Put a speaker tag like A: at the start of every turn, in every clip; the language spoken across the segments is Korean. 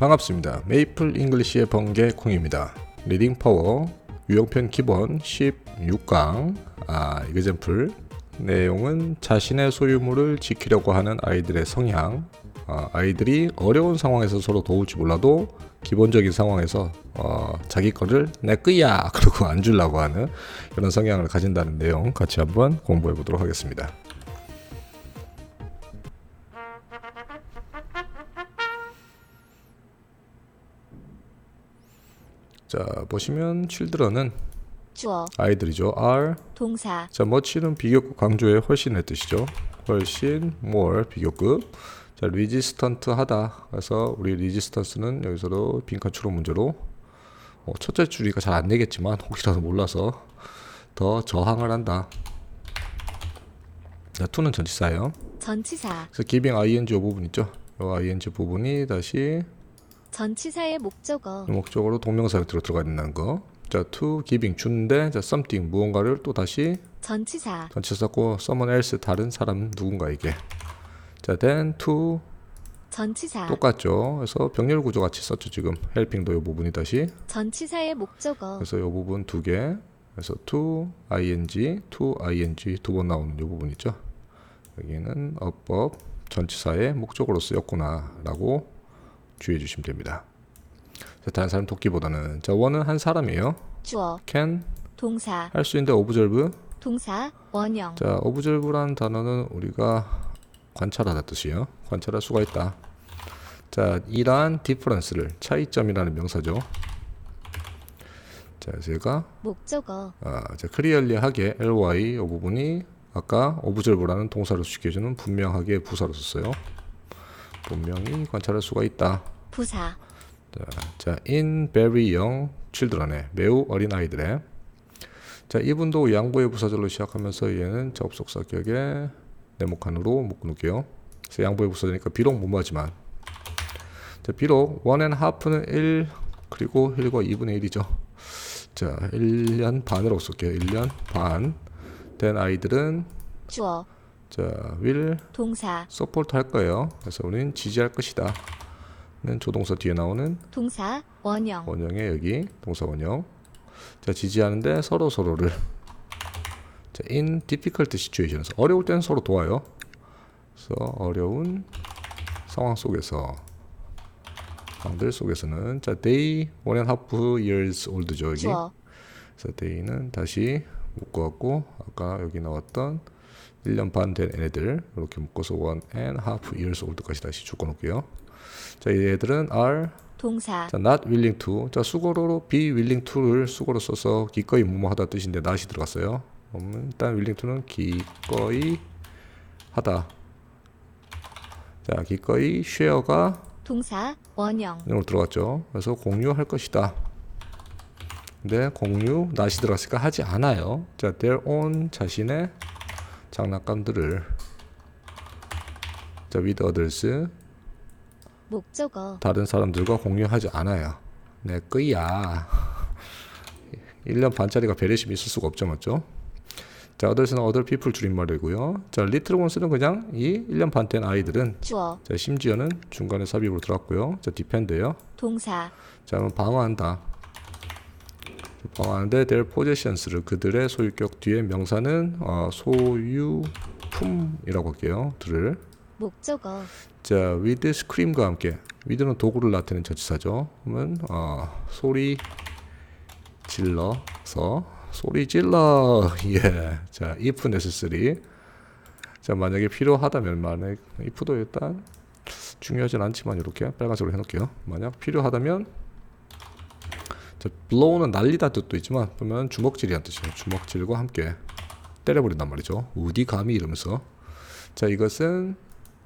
A: 반갑습니다. 메이플 잉글리시의 번개 콩입니다. 리딩 파워 유형편 기본 16강 아, 이그젠플 내용은 자신의 소유물을 지키려고 하는 아이들의 성향 아, 아이들이 어려운 상황에서 서로 도울지 몰라도 기본적인 상황에서 어, 자기 거를 내 거야 그러고 안 주려고 하는 그런 성향을 가진다는 내용 같이 한번 공부해 보도록 하겠습니다. 자 보시면 children은
B: 주어,
A: 아이들이죠. are
B: 동사,
A: 자 much는 비교급 강조의 훨씬 의 뜻이죠. 훨씬 more 비교급. 자 resistant 하다. 그래서 우리 resistance는 여기서도 빈칸 추론 문제로 어, 첫째 줄이가 잘안 내겠지만 혹시라도 몰라서 더 저항을 한다. 자 to는 전치사예요.
B: 전치사,
A: 그래서 giving ing 이 부분 있죠. 이 ing 부분이 다시
B: 전치사의 목적어,
A: 목적으로 동명사 형태로 들어가 있는 거. 자, to giving 주는데 자 something 무언가를 또 다시
B: 전치사,
A: 전체 썼고 someone else 다른 사람 누군가에게. 자, then to
B: 전치사,
A: 똑같죠. 그래서 병렬 구조 같이 썼죠 지금 helping도 이 부분이 다시.
B: 전치사의 목적어,
A: 그래서 이 부분 두 개. 그래서 to ing, to ing 두 번 나오는 이 부분 있죠. 여기는 어법 전치사의 목적으로 쓰였구나라고 주의해 주시면 됩니다. 자, 다른 사람 돕기보다는 자 원은 한 사람이에요.
B: 주어,
A: can
B: 동사,
A: 할 수 있는데 observe.
B: 동사, 원형,
A: 자 observe라는 단어는 우리가 관찰하다 뜻이에요. 관찰할 수가 있다. 자 이러한 difference를 차이점이라는 명사죠. 자 제가
B: 목적어,
A: 아, 자, clearly하게 ly 이 부분이 아까 observe라는 동사로 시켜주는 분명하게 부사로 썼어요. 분명히 관찰할 수가 있다.
B: 부사,
A: 자, 자, in very young children의 매우 어린 아이들의 자, 이분도 양보의 부사절로 시작하면서 얘는 접속사 격의 네모칸으로 묶어놓을게요. 그래서 양보의 부사절이니까 비록 무모하지만 자, 비록 one and half는 1 그리고 1과 2분의 1이죠. 자, 1년 반으로 쓸게요. 1년 반. 된 아이들은
B: 주어,
A: 자, will
B: 동사,
A: support 할 거예요. 그래서 우리는 지지할 것이다. 는 조동사 뒤에 나오는
B: 동사, 원형,
A: 원형에 여기 동사 원형. 자 지지하는데 서로 서로를 자 in difficult situations 어려울 때는 서로 도와요. 그래서 어려운 상황 속에서 상들 속에서는 자 they one and half years old죠 여기.
B: 주어,
A: 그래서 they는 다시 묶어 갖고 아까 여기 나왔던 1년 반 된 애들 이렇게 묶어서 one and half years old까지 다시 묶어놓을게요. 자 얘들은 are
B: 동사,
A: 자, not willing to. 자, 수거로 be willing to를 수거로 써서 기꺼이 뭐뭐하다 뜻인데 not이 들어갔어요. 그러면 일단 willing to는 기꺼이 하다. 자, 기꺼이 share가
B: 동사, 원형,
A: 이로 들어갔죠. 그래서 공유할 것이다. 근데 공유 not이 들어갔으니까 하지 않아요. 자, their own 자신의 장난감들을 자, with others
B: 목적어,
A: 다른 사람들과 공유하지 않아요. 내 거야. 1년 반짜리가 배려심이 있을 수가 없죠, 맞죠? 자, others는 other people 줄임말이고요. 자, little ones는 그냥 이 1년 반 된 아이들은
B: 주어,
A: 자, 심지어는 중간에 삽입으로 들어갔고요. 자, defend예요.
B: 동사,
A: 자, 방어한다. 방어하는데 their possessions를 그들의 소유격 뒤에 명사는 어, 소유품이라고 할게요. 들을.
B: 목적어,
A: 자, with scream과 함께 with는 도구를 나타내는 전치사죠. 그러면 어, 소리 질러서 소리 질러 예. 자, if necessary. 자, 만약에 필요하다면 만약 if도 일단 중요하진 않지만 이렇게 빨간색으로 해 놓을게요. 만약 필요하다면 자, blow는 날리다 뜻도 있지만 보면 주먹질이란 뜻이에요. 주먹질과 함께 때려버린단 말이죠. 어디 감히 이러면서 자, 이것은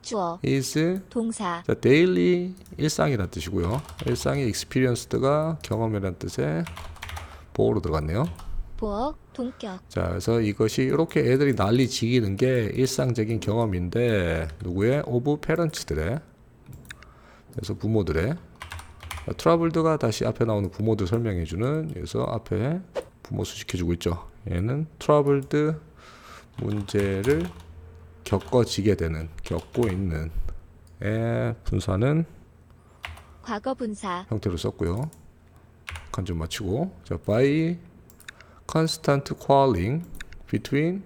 B: 주어,
A: is
B: 동사,
A: 자, daily 일상이란 뜻이고요. 일상의 experienced가 경험이라는 뜻의 보호로 들어갔네요.
B: 보어, 동격,
A: 자, 그래서 이것이 이렇게 애들이 난리 지기는 게 일상적인 경험인데 누구의 of parents들의 그래서 부모들의 트러블드가 다시 앞에 나오는 부모들 설명해주는 그래서 앞에 부모 수식해주고 있죠. 얘는 트러블드 문제를 겪어지게 되는 겪고 있는 의 분사는
B: 과거 분사.
A: 형태로 썼고요. 간 좀 맞추고 자 by constant quarreling between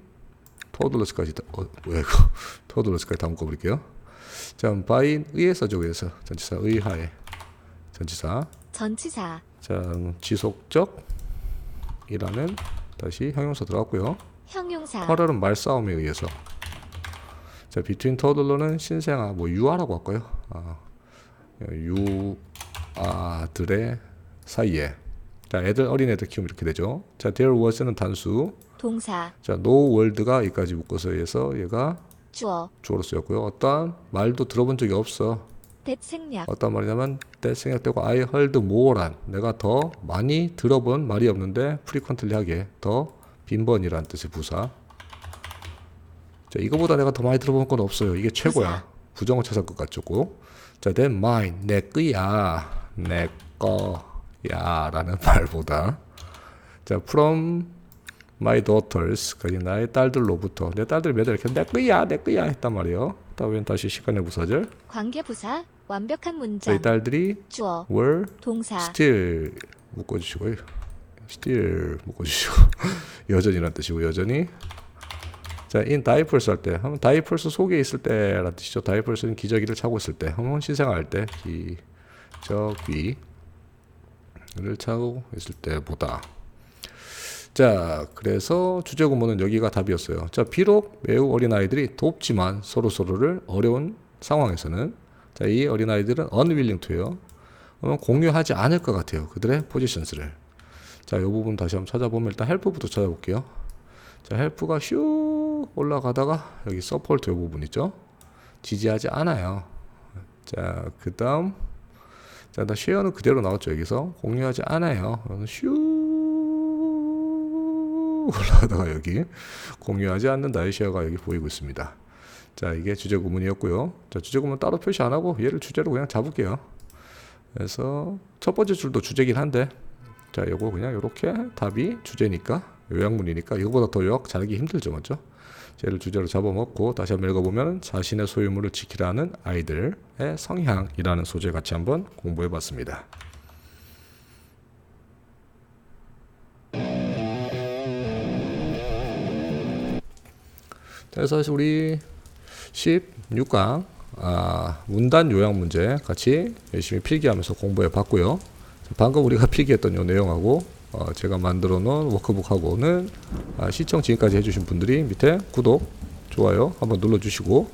A: toddlers까지 다, 어, 뭐야 이거 toddlers까지 다 묶어버릴게요. 자 by 써줘 의에서 전치사 의하에 전치사
B: 전치사.
A: 자 지속적 이라는 다시 형용사 들어갔고요.
B: 형용사.
A: 쿼럴은 말싸움에 의해서 자 between toddler는 신생아 뭐 유아라고 할까요? 아, 유아들의 사이에 자 애들 어린 애들 키우면 이렇게 되죠. 자 there was는 단수
B: 동사.
A: 자 no world가 여기까지 묶어서 해서 얘가
B: 주어.
A: 주어로 쓰였고요. 어떠한 말도 들어본 적이 없어.
B: 생략.
A: 어떤 말이냐면 that 생략되고 I heard more란 내가 더 많이 들어본 말이 없는데 frequently하게 더 빈번이란 뜻의 부사. 자 이거보다 내가 더 많이 들어본 건 없어요. 이게 최고야. 부정어 찾을 것 같죠. 자 then mine 내 거야 내 거야 라는 말보다 자 from my daughters까지 나의 딸들로부터 내 딸들이 매달 이렇게 내 거야 내 거야 했단 말이에요. 다음엔 다시 시간의 부사절.
B: 관계부사. 완벽한
A: 저희
B: 문장.
A: 딸들이
B: 주어.
A: were
B: 동사.
A: still 묶어주시고요. still 묶어주시고 여전이란 뜻이고 여전히 자 in diapers 할때 하면 diapers 속에 있을 때란 뜻이죠. diapers는 기저귀를 차고 있을 때 하면 신생아할 때 기저귀를 차고 있을 때보다 자 그래서 주제 구문은 여기가 답이었어요. 자 비록 매우 어린 아이들이 돕지만 서로 서로를 어려운 상황에서는 자 이 어린 아이들은 unwilling to요. 공유하지 않을 것 같아요. 그들의 포지션스를. 자, 이 부분 다시 한번 찾아보면 일단 헬프부터 찾아볼게요. 자, 헬프가 슉 올라가다가 여기 서포트 이 부분 있죠? 지지하지 않아요. 자, 그 다음 자, 나 쉐어는 그대로 나왔죠. 여기서 공유하지 않아요. 슉 올라가다가 여기 공유하지 않는다의 쉐어가 여기 보이고 있습니다. 자, 이게 주제 구문이었고요. 자, 주제 구문 따로 표시 안 하고 얘를 주제로 그냥 잡을게요. 그래서 첫 번째 줄도 주제긴 한데 자 요거 그냥 요렇게 답이 주제니까 요약문이니까 이거보다 더 요약 잘하기 힘들죠 맞죠? 쟤를 주제로 잡아먹고 다시 한번 읽어보면 자신의 소유물을 지키라는 아이들의 성향이라는 소재 같이 한번 공부해봤습니다. 그래서 우리 16강 아, 문단 요약 문제 같이 열심히 필기하면서 공부해 봤고요. 방금 우리가 필기했던 요 내용하고 어, 제가 만들어 놓은 워크북하고는 아, 시청 지금까지 해주신 분들이 밑에 구독, 좋아요 한번 눌러주시고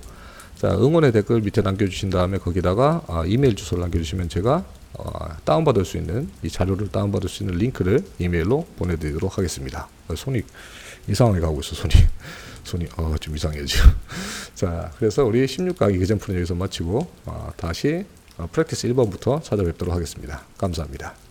A: 자 응원의 댓글 밑에 남겨주신 다음에 거기다가 아, 이메일 주소를 남겨주시면 제가 어, 다운받을 수 있는 이 자료를 다운받을 수 있는 링크를 이메일로 보내드리도록 하겠습니다. 어, 손이 이상하게 가고 있어 손이 손이 어, 좀 이상해요 지금. 자 그래서 우리 16강의 개정풀은 여기서 마치고 어, 다시 어, 프랙티스 1번부터 찾아뵙도록 하겠습니다. 감사합니다.